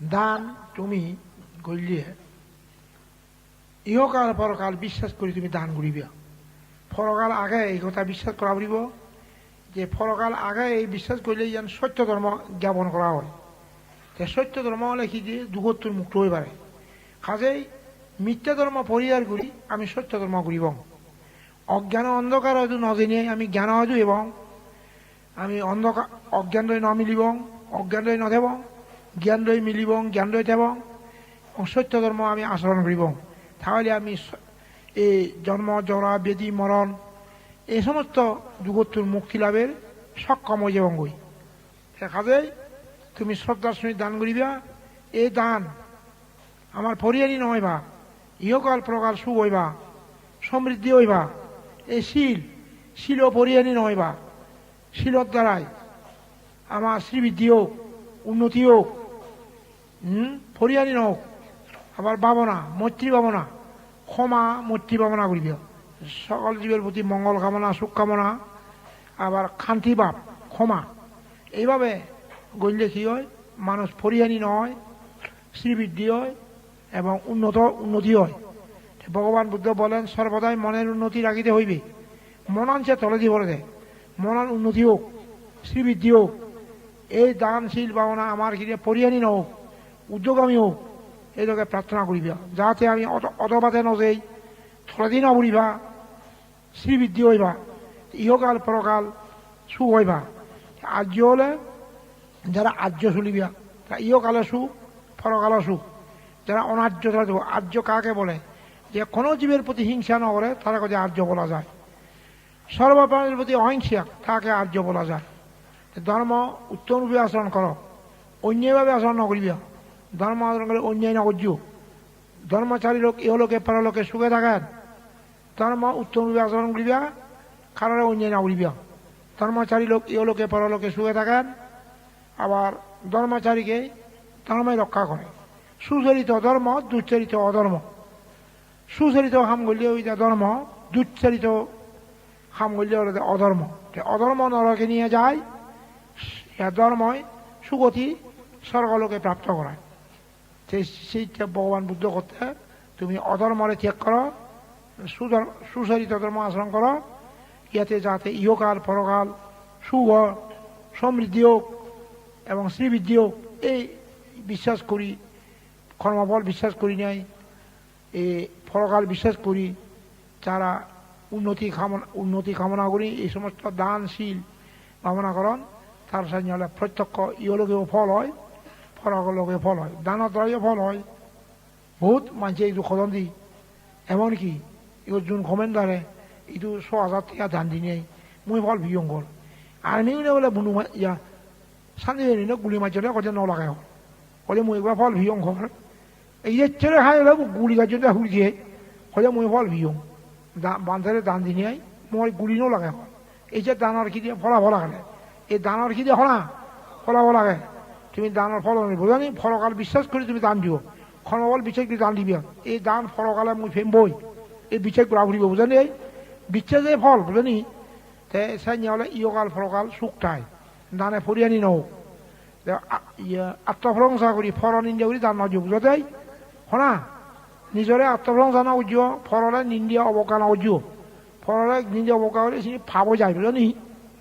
দান তুমি করলে ইহকাল পরকাল বিশ্বাস কৰি তুমি দান কৰিবা ফৰকাল আগে এই কথা বিশ্বাস কৰা পাৰিব যে ফৰকাল আগে এই বিশ্বাস কৰিলে যেন সত্য ধৰ্ম জ্ঞাপন কৰা হয়। সত্য ধৰ্ম হ'লে যে দুখতটোৰ মুক্ত হৈ পাৰে কাজেই মিথ্যা ধৰ্ম পৰিহাৰ কৰি আমি সত্য ধৰ্ম কৰিব অজ্ঞান অন্ধকার হয়তো নজেনে আমি জ্ঞান হয়তো এবং আমি অন্ধকার অজ্ঞান রয়ে ন মিলিব, অজ্ঞান নদেব জ্ঞান রয়ে মিলিব জ্ঞান রয়ে দেব সত্য ধর্ম আমি আচরণ করিব তাহলে আমি এই জন্ম জরা বেদি মরণ এই সমস্ত যুগত্বর মুক্তি লাভের সক্ষম হয়ে যাব গই কাজেই তুমি শ্রদ্ধার সহিত দান করিবা এই দান আমার পরিয়ারি নহইবা ইহকাল প্রকাল সুখ হইবা সমৃদ্ধি হইবা এই শিল শিল পরিয়ানি নহইবা শিলত দ্বারাই আমার শ্রীবৃদ্ধি হোক উন্নতি হোক হুম? নহওক। আবার ভাবনা মৈত্রী ভাবনা। ক্ষমা মৈত্রী ভাবনা করিব সকল জীবের প্রতি মঙ্গল কামনা, সুখ কামনা। আবার শান্তি ভাব ক্ষমা। এইভাবে গড়লে কি হয়? মানুষ পরিহানি নয় শ্রীবৃদ্ধি হয় এবং উন্নত, উন্নতি হয়। ভগবান বুদ্ধ বলেন সর্বদাই মনের উন্নতি রাখিতে হইবে। মনান মনাঞ্চে তলে দিব দেয় মনান উন্নতি হোক শ্রীবৃদ্ধি হোক এই দানশীল ভাবনা আমার কিনে পরিহানি নহওক। উদ্যোগামী হোক এইটোকে প্ৰাৰ্থনা কৰিবা। যাতে আমি অত অতবাদে নজেই থলদি নবুৰিবা শ্রীবৃদ্ধি হইবা, ইহকাল পরকাল সুখ হইবা। আর্য হলে যারা আর্য চলিবা তারা ইহকালে সুখ পরকালে সুখ যারা অনার্য তারা আর্য কাকে বলে? যে কোনো জীবের প্রতি হিংসা না করে তারা কাছে আর্য বলা যায়। সর্বপ্রাণীর প্রতি অহিংসা, তাকে আর্য বলা যায়। ধর্ম উত্তমরূপে আচরণ করো অন্যায়ভাবে আচরণ নকরিবা ধর্ম অন্যায় নকর্য ধর্মচারী লোক ইহলোকে পরলোকে সুখে থাকেন। ধর্ম উত্তমরূপে আচরণ করিবা কারণে অন্যায় নকরিবা ধর্মচারী লোক ইহলোকে পরলোকে সুখে থাকেন। আবার ধর্মচারীকে ধর্মই রক্ষা করে। সুচরিত ধর্ম, দুচ্চরিত অধর্ম। সুচরিত হাম করলে ওইটা ধর্ম, দুচ্চরিত হাম ওটা অধর্ম। অধর্ম নরকে নিয়ে যায় ধর্মই সুগতি স্বর্গলোকে প্রাপ্ত করায়। সেই সেইটা ভগবান বুদ্ধ করতে তুমি অধর্মরে ত্যাগ করো সুচরিত ধর্ম আচরণ করো ইয়াতে যাতে ইহকাল পরকাল সুখ হোক, সমৃদ্ধি হোক এবং শ্রীবৃদ্ধি হোক এই বিশ্বাস করি কর্মফল বিশ্বাস করি নাই এই ফলকাল বিশ্বাস করি যারা উন্নতি কামনা উন্নতি কামনা করি এই সমস্ত দানশীল কামনা করেন তার সাথে হলে প্রত্যক্ষ ইহলোকেও ফল হয়। ফলকলোকে ফল হয়। দানের দ্বারাইও ফল হয়। বহুত মানুষে এইটো খদন দি। এমনকি ইও যোন কমেন্ডারে এইটো ছ হাজার টাকা দান দি নেই মই ফল ভিয়ং গল। আর্মি বলে বুনু ইয়া শান্তি গুলি মারছে কত নলাগায় হল। কলে মই একবার ফল ভিয়ং এই ছেড়ে খাই হলে গুলি গাছটা হুলছে কলে মই ফল ভিয়ং বান্ধরে দান দি নিয়ে মই গুলি নলাগায় হল। এই যে দানার কি দিয়ে ফলা ফলা গেলে এই দানার কি দিয়ে হলা ফলাব লাগে তুমি দানৰ ফল বোঝানি ফলকাল বিশ্বাস কৰি তুমি দান দিব ক্ষণবল বিচাৰ কৰি দান দিবি এই দান, ফলকালে মই ফেমবই এই বিচাৰ কৰা ফুৰিব বুজানি এই বিশ্বাসে ফল বুজানি তে চাই হলে ইয়কাল, ফলকাল চুকটাই দানে ফৰিয়ানি নহওক তে আ- ইয়া আত্মপ্ৰশংসা কৰি ফল নিন্দা কৰি দান নদিব বুজাতে শুনা? নিজৰে আত্মপ্ৰশংসা নকৰিব ফলৰে নিন্দা অৱকা নকৰিব ফলৰে নিন্দা অৱকা কৰি চিনি ভাব যায় বুজানি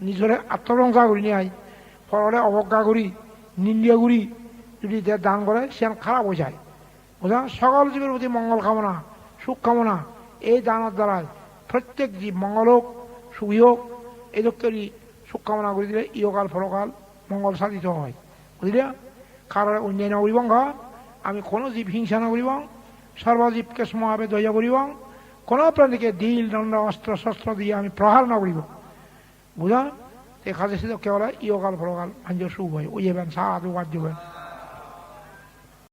নিজৰে আত্মপ্ৰশংসা কৰি নিয়াই। ফলৰে অৱজ্ঞা কৰি নিন্দা করি যদি দান করে সে খারাপ হয়ে যায়। বুঝা সকল জীবের প্রতি মঙ্গল কামনা, সুখ কামনা, এই দানের দ্বারাই প্রত্যেক জীব মঙ্গল হোক, সুখী হোক, এই লোককেরই সুখ কামনা করে দিলে ইহকাল ফলকাল মঙ্গল সাধিত হয়। বুঝলে? কারোর অন্যায় না করিব আমি কোনো জীব হিংসা না করিব, সর্বজীবকে সমাবে দয়া করিব, কোনো প্রাণীকে দিল, দণ্ড, অস্ত্র, শস্ত্র দিয়ে আমি প্রহার না করিব। বুঝা এখানে শুধু কেবল ইহকাল ফলকাল ভাঞ্জ সুখ হয়। ওই যাবেন সাধু বাদ যাবেন